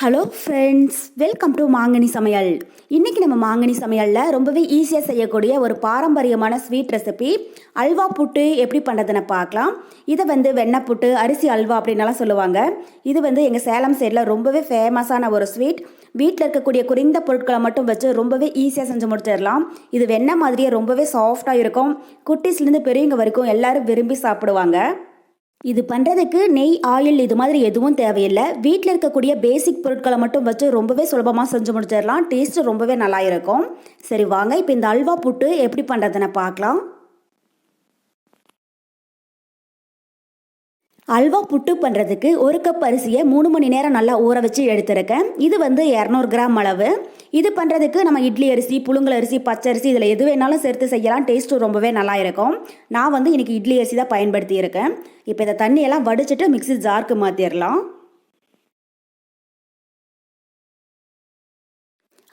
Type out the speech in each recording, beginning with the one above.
Hello friends welcome to மாங்கனி சமையல் இன்றைக்கி நம்ம மாங்கனி சமையலில் ரொம்பவே ஈஸியாக செய்யக்கூடிய ஒரு பாரம்பரியமான ஸ்வீட் ரெசிபி அல்வா புட்டு எப்படி பண்ணுறதுன்னு பார்க்கலாம். இதை வந்து வெண்ணெய் புட்டு அரிசி அல்வா அப்படின்னலாம் சொல்லுவாங்க. இது வந்து எங்கள் சேலம் சைடில் ரொம்பவே ஃபேமஸான ஒரு ஸ்வீட் வீட்டில் இருக்கக்கூடிய குறைந்த பொருட்களை மட்டும் வச்சு ரொம்பவே ஈஸியாக செஞ்சு முடிச்சிடலாம். இது வெண்ணெய் மாதிரியே ரொம்பவே சாஃப்டாக இருக்கும். குட்டீஸ்லேருந்து பெரியவங்க வரைக்கும் எல்லோரும் விரும்பி சாப்பிடுவாங்க. இது பண்ணுறதுக்கு நெய் ஆயில் இது மாதிரி எதுவும் தேவையில்லை. வீட்டில் இருக்கக்கூடிய பேசிக் பொருட்களை மட்டும் வச்சு ரொம்பவே சுலபமாக செஞ்சு முடிச்சிடலாம். டேஸ்ட்டு ரொம்பவே நல்லா இருக்கும். சரி வாங்க. இப்போ இந்த அல்வா புட்டு எப்படி பண்ணுறதுன்னு பார்க்கலாம். அல்வா புட்டு பண்ணுறதுக்கு ஒரு கப் அரிசியை மூணு மணி நேரம் நல்லா ஊற வச்சு எடுத்துருக்கேன். இது வந்து இரநூறு கிராம் அளவு. இது பண்ணுறதுக்கு நம்ம இட்லி அரிசி புழுங்கல் அரிசி பச்சரிசி இதில் எது வேணாலும் சேர்த்து செய்யலாம். டேஸ்ட்டும் ரொம்பவே நல்லா இருக்கும். நான் வந்து இன்றைக்கி இட்லி அரிசி தான் பயன்படுத்தியிருக்கேன். இப்போ இந்த தண்ணியெல்லாம் வடிச்சிட்டு மிக்ஸி ஜாருக்கு மாற்றிடலாம்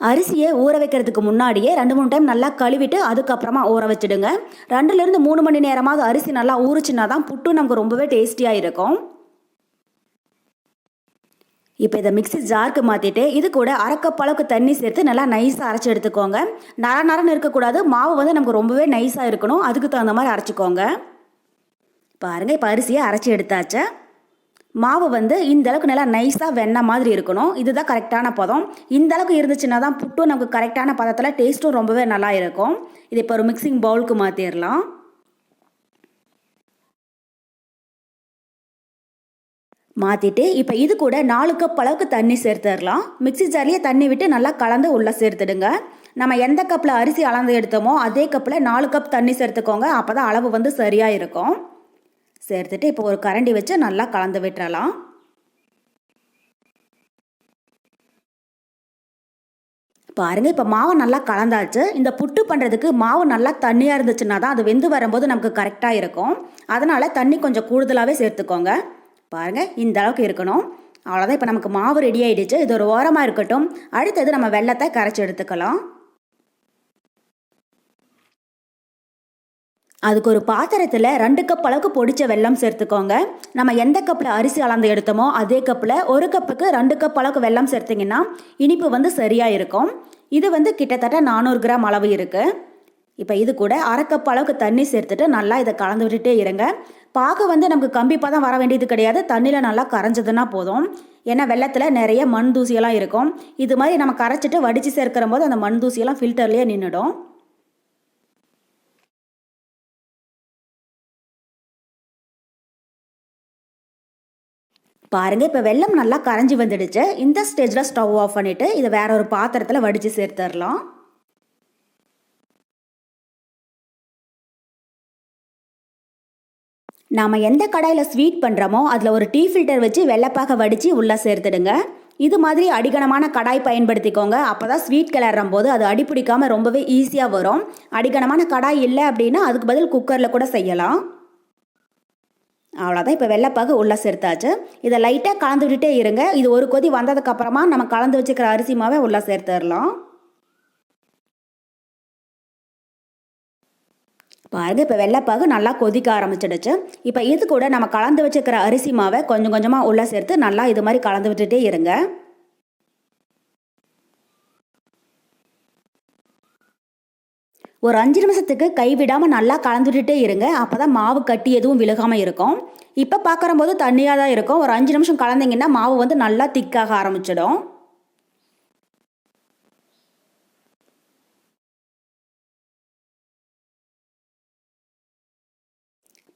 அரிசியை ஊற வைக்கிறதுக்கு முன்னாடியே ரெண்டு மூணு டைம் நல்லா கழுவிட்டு அதுக்கப்புறமா ஊற வச்சுடுங்க. ரெண்டுலேருந்து மூணு மணி நேரமாவது அரிசி நல்லா ஊறுச்சுன்னா தான் புட்டு நமக்கு ரொம்பவே டேஸ்டியாக இருக்கும். இப்போ இதை மிக்ஸி ஜாருக்கு மாற்றிட்டு இது கூட அரைக்கப் அளவுக்கு தண்ணி சேர்த்து நல்லா நைஸாக அரைச்சி எடுத்துக்கோங்க. நர நரன்னு இருக்கக்கூடாது. மாவு வந்து நமக்கு ரொம்பவே நைஸாக இருக்கணும். அதுக்கு தகுந்த மாதிரி அரைச்சிக்கோங்க. பாருங்கள் இப்போ அரிசியை அரைச்சி எடுத்தாச்சேன் மாவு வந்து இந்த அளவுக்கு நல்லா நைஸாக வெண்ணெய் மாதிரி இருக்கணும். இதுதான் கரெக்டான பதம். இந்த அளவுக்கு இருந்துச்சுன்னா தான் புட்டும் நமக்கு கரெக்டான பதத்தில் டேஸ்ட்டும் ரொம்பவே நல்லா இருக்கும். இது இப்போ ஒரு மிக்சிங் பவுலுக்கு மாற்றிடலாம் மாற்றிட்டு இப்போ இது கூட நாலு கப் அளவுக்கு தண்ணி சேர்த்துடலாம். மிக்சி ஜார்லேயே தண்ணி விட்டு நல்லா கலந்து உள்ளே சேர்த்துடுங்க. நம்ம எந்த கப்பில் அரிசி அளந்து எடுத்தோமோ அதே கப்பில் நாலு கப் தண்ணி சேர்த்துக்கோங்க. அப்போ தான் அளவு வந்து சரியாக இருக்கும். சேர்த்துட்டு இப்போ ஒரு கரண்டி வச்சு நல்லா கலந்து விட்டுறலாம். பாருங்க இப்போ மாவு நல்லா கலந்தாச்சு. இந்த புட்டு பண்ணுறதுக்கு மாவு நல்லா தண்ணியாக இருந்துச்சுன்னா தான் அது வெந்து வரும்போது நமக்கு கரெக்டாக இருக்கும். அதனால் தண்ணி கொஞ்சம் கூடுதலாகவே சேர்த்துக்கோங்க. பாருங்கள் இந்த அளவுக்கு இருக்கணும். அவ்வளோதான் இப்போ நமக்கு மாவு ரெடி ஆகிடுச்சு இது ஒரு ஓரமாக இருக்கட்டும். அடுத்தது நம்ம வெள்ளத்தை கரைச்சி எடுத்துக்கலாம். அதுக்கு ஒரு பாத்திரத்தில் ரெண்டு கப் அளவுக்கு பொடிச்ச வெல்லம் சேர்த்துக்கோங்க. நம்ம எந்த கப்பில் அரிசி அளந்து எடுத்தோமோ அதே கப்பில் ஒரு கப்புக்கு ரெண்டு கப் அளவுக்கு வெல்லம் சேர்த்திங்கன்னா இனிப்பு வந்து சரியாக இருக்கும். இது வந்து கிட்டத்தட்ட நானூறு கிராம் அளவு இருக்குது இப்போ இது கூட அரை கப் அளவுக்கு தண்ணி சேர்த்துட்டு நல்லா இதை கலந்து விட்டுட்டே இருங்க. பாகு வந்து நமக்கு கம்பிப்பாக தான் வர வேண்டியது கிடையாது. தண்ணியில் நல்லா கரைஞ்சதுன்னா போதும். ஏன்னா வெள்ளத்தில் நிறைய மண் தூசியெல்லாம் இருக்கும். இது மாதிரி நம்ம கரைச்சிட்டு வடித்து சேர்க்கிற போது அந்த மண் தூசியெல்லாம் ஃபில்டர்லேயே நின்றுடும் பாருங்க இப்போ வெள்ளம் நல்லா கரைஞ்சி வந்துடுச்சு. இந்த ஸ்டேஜில் ஸ்டவ் ஆஃப் பண்ணிவிட்டு இதை வேற ஒரு பாத்திரத்தில் வடித்து சேர்த்துடலாம் நாம் எந்த கடாயில் ஸ்வீட் பண்ணுறோமோ அதில் ஒரு டீ ஃபில்டர் வச்சு வெள்ளைப்பாக வடித்து உள்ளே சேர்த்துடுங்க. இது மாதிரி அடிகனமான கடாய் பயன்படுத்திக்கோங்க. அப்போ தான் ஸ்வீட் கிளறும் போது அது அடிப்பிடிக்காமல் ரொம்பவே ஈஸியாக வரும். அடிகனமான கடாய் இல்லை அப்படின்னா அதுக்கு பதில் குக்கரில் கூட செய்யலாம். அவ்வளோதான் இப்போ வெள்ளைப்பாகு உள்ளே சேர்த்தாச்சு. இதை லைட்டாக கலந்து விட்டுட்டே இருங்க. இது ஒரு கொதி வந்ததுக்கப்புறமா நம்ம கலந்து வச்சுக்கிற அரிசி மாவை உள்ளே சேர்த்துடலாம். பாருங்க இப்போ வெள்ளைப்பாகு நல்லா கொதிக்க ஆரம்பிச்சிடுச்சு. இப்போ இது கூட நம்ம கலந்து வச்சுக்கிற அரிசி மாவை கொஞ்சம் கொஞ்சமாக உள்ளே சேர்த்து நல்லா இது மாதிரி கலந்து விட்டுட்டே இருங்க. ஒரு அஞ்சு நிமிஷத்துக்கு கைவிடாமல் நல்லா கலந்துட்டுட்டே இருங்க. அப்போ தான் மாவு கட்டி எதுவும் விழுகாமல் இருக்கும். இப்போ பார்க்குற போது தண்ணியாக தான் இருக்கும். ஒரு அஞ்சு நிமிஷம் கலந்தீங்கன்னா மாவு வந்து நல்லா திக்காக ஆரம்பிச்சிடும்.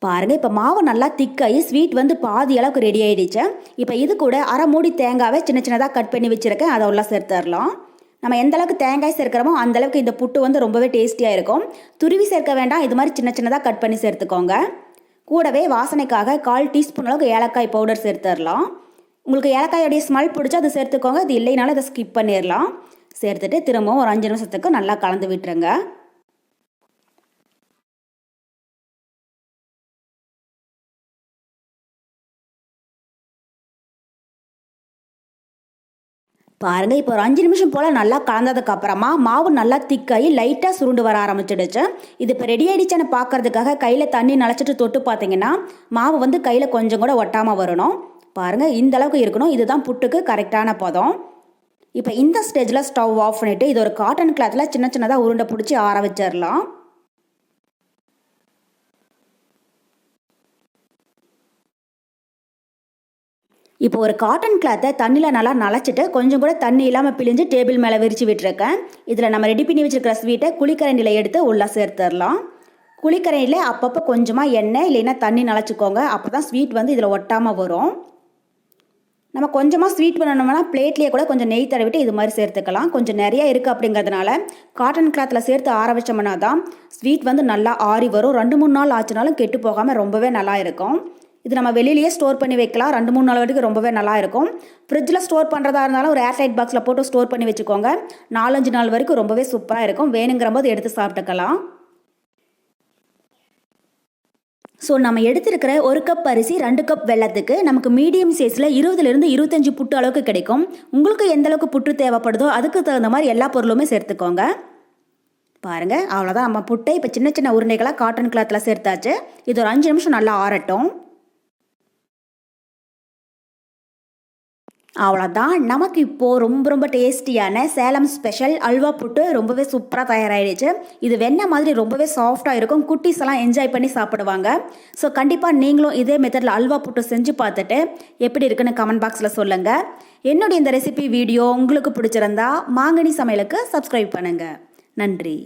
பாருங்கள் இப்போ மாவு நல்லா திக்காகி ஸ்வீட் வந்து பாதி அளவுக்கு ரெடி ஆகிடுச்சு இப்போ இது கூட அரை மூடி தேங்காவை சின்ன சின்னதாக கட் பண்ணி வச்சுருக்கேன். அதை உள்ள சேர்த்துடலாம். நம்ம எந்த அளவுக்கு தேங்காய் சேர்க்குறோமோ அந்தளவுக்கு இந்த புட்டு வந்து ரொம்பவே டேஸ்டியாக இருக்கும். துருவி சேர்க்க வேண்டாம். இது மாதிரி சின்ன சின்னதாக கட் பண்ணி சேர்த்துக்கோங்க. கூடவே வாசனைக்காக கால் டீஸ்பூன் அளவுக்கு ஏலக்காய் பவுடர் சேர்த்துடலாம். உங்களுக்கு ஏலக்காயோடைய ஸ்மெல் பிடிச்சா அது சேர்த்துக்கோங்க. அது இல்லைனாலும் அதை ஸ்கிப் பண்ணிடலாம். சேர்த்துட்டு திரும்பவும் ஒரு அஞ்சு நிமிஷத்துக்கு நல்லா கலந்து விட்டுருங்க. பாருங்கள் இப்போ ஒரு அஞ்சு நிமிஷம் போல் நல்லா கலந்ததுக்கு அப்புறமா மாவு நல்லா திக்காகி லைட்டாக சுருண்டு வர ஆரம்பிச்சிடுச்சு. இது இப்போ ரெடி ஆகிடுச்சான்னு பார்க்கறதுக்காக கையில் தண்ணி நனைச்சிட்டு தொட்டு பார்த்தீங்கன்னா மாவு வந்து கையில் கொஞ்சம் கூட ஒட்டாமல் வரணும். பாருங்கள் இந்த அளவுக்கு இருக்கணும். இதுதான் புட்டுக்கு கரெக்டான பதம். இப்போ இந்த ஸ்டேஜில் ஸ்டவ் ஆஃப் பண்ணிவிட்டு இது ஒரு காட்டன் கிளாத்தில் சின்ன சின்னதாக உருண்டை பிடிச்சி ஆற வச்சிடலாம். இப்போ ஒரு காட்டன் கிளாத்தை தண்ணியில் நல்லா நனைச்சிட்டு கொஞ்சம் கூட தண்ணி இல்லாமல் பிழிஞ்சு டேபிள் மேலே விரித்து விட்டுருக்கேன். இதில் நம்ம ரெடி பண்ணி வச்சுருக்கிற ஸ்வீட்டை குழிக்கரண்டியில் எடுத்து உள்ளே சேர்த்துடலாம். குழிக்கரண்டியில் அப்பப்போ கொஞ்சமாக எண்ணெய் இல்லைன்னா தண்ணி நனைச்சிக்கோங்க அப்போ தான் ஸ்வீட் வந்து இதில் ஒட்டாமல் வரும். நம்ம கொஞ்சமாக ஸ்வீட் பண்ணணும்னா பிளேட்லேயே கூட கொஞ்சம் நெய் தடவிட்டு இது மாதிரி சேர்த்துக்கலாம். கொஞ்சம் நிறைய இருக்குது அப்படிங்கிறதுனால காட்டன் கிளாத்தில் சேர்த்து ஆரம்பித்தோம்னா தான் ஸ்வீட் வந்து நல்லா ஆறி வரும். ரெண்டு மூணு நாள் ஆச்சுனாலும் கெட்டு போகாமல் ரொம்பவே நல்லா இருக்கும். இது நம்ம வெளியிலேயே ஸ்டோர் பண்ணி வைக்கலாம். ரெண்டு மூணு நாள் வரைக்கும் ரொம்பவே நல்லா இருக்கும். ஃப்ரிட்ஜில் ஸ்டோர் பண்ணுறதா இருந்தாலும் ஒரு ஏர்டைட் பாக்ஸில் போட்டு ஸ்டோர் பண்ணி வச்சுக்கோங்க. நாலஞ்சு நாள் வரைக்கும் ரொம்பவே சூப்பராக இருக்கும். வேணுங்கிற போது எடுத்து சாப்பிட்டுக்கலாம். ஸோ நம்ம எடுத்திருக்கிற ஒரு கப் அரிசி ரெண்டு கப் வெள்ளத்துக்கு நமக்கு மீடியம் சைஸில் இருபதுலேருந்து இருபத்தஞ்சி புட்டு அளவுக்கு கிடைக்கும். உங்களுக்கு எந்த அளவுக்கு புட்டு தேவைப்படுதோ அதுக்கு தகுந்த மாதிரி எல்லா பொருளுமே சேர்த்துக்கோங்க. பாருங்கள் அவ்வளோதான் நம்ம புட்டை இப்போ சின்ன சின்ன உருண்டைகளாக காட்டன் கிளாத்தில் சேர்த்தாச்சு. இது ஒரு அஞ்சு நிமிஷம் நல்லா ஆறட்டும். அவ்வளோதான் நமக்கு இப்போது ரொம்ப ரொம்ப டேஸ்டியான சேலம் ஸ்பெஷல் அல்வா புட்டு ரொம்பவே சூப்பராக தயாராகிடுச்சு இது வெண்ணெய் மாதிரி ரொம்பவே சாஃப்டாக இருக்கும். குட்டீஸ் எல்லாம் என்ஜாய் பண்ணி சாப்பிடுவாங்க. ஸோ கண்டிப்பாக நீங்களும் இதே மெத்தடில் அல்வா புட்டு செஞ்சு பார்த்துட்டு எப்படி இருக்குன்னு கமெண்ட் பாக்ஸில் சொல்லுங்கள் என்னுடைய இந்த ரெசிபி வீடியோ உங்களுக்கு பிடிச்சிருந்தா மாங்கனி சமையலுக்கு சப்ஸ்கிரைப் பண்ணுங்கள் நன்றி.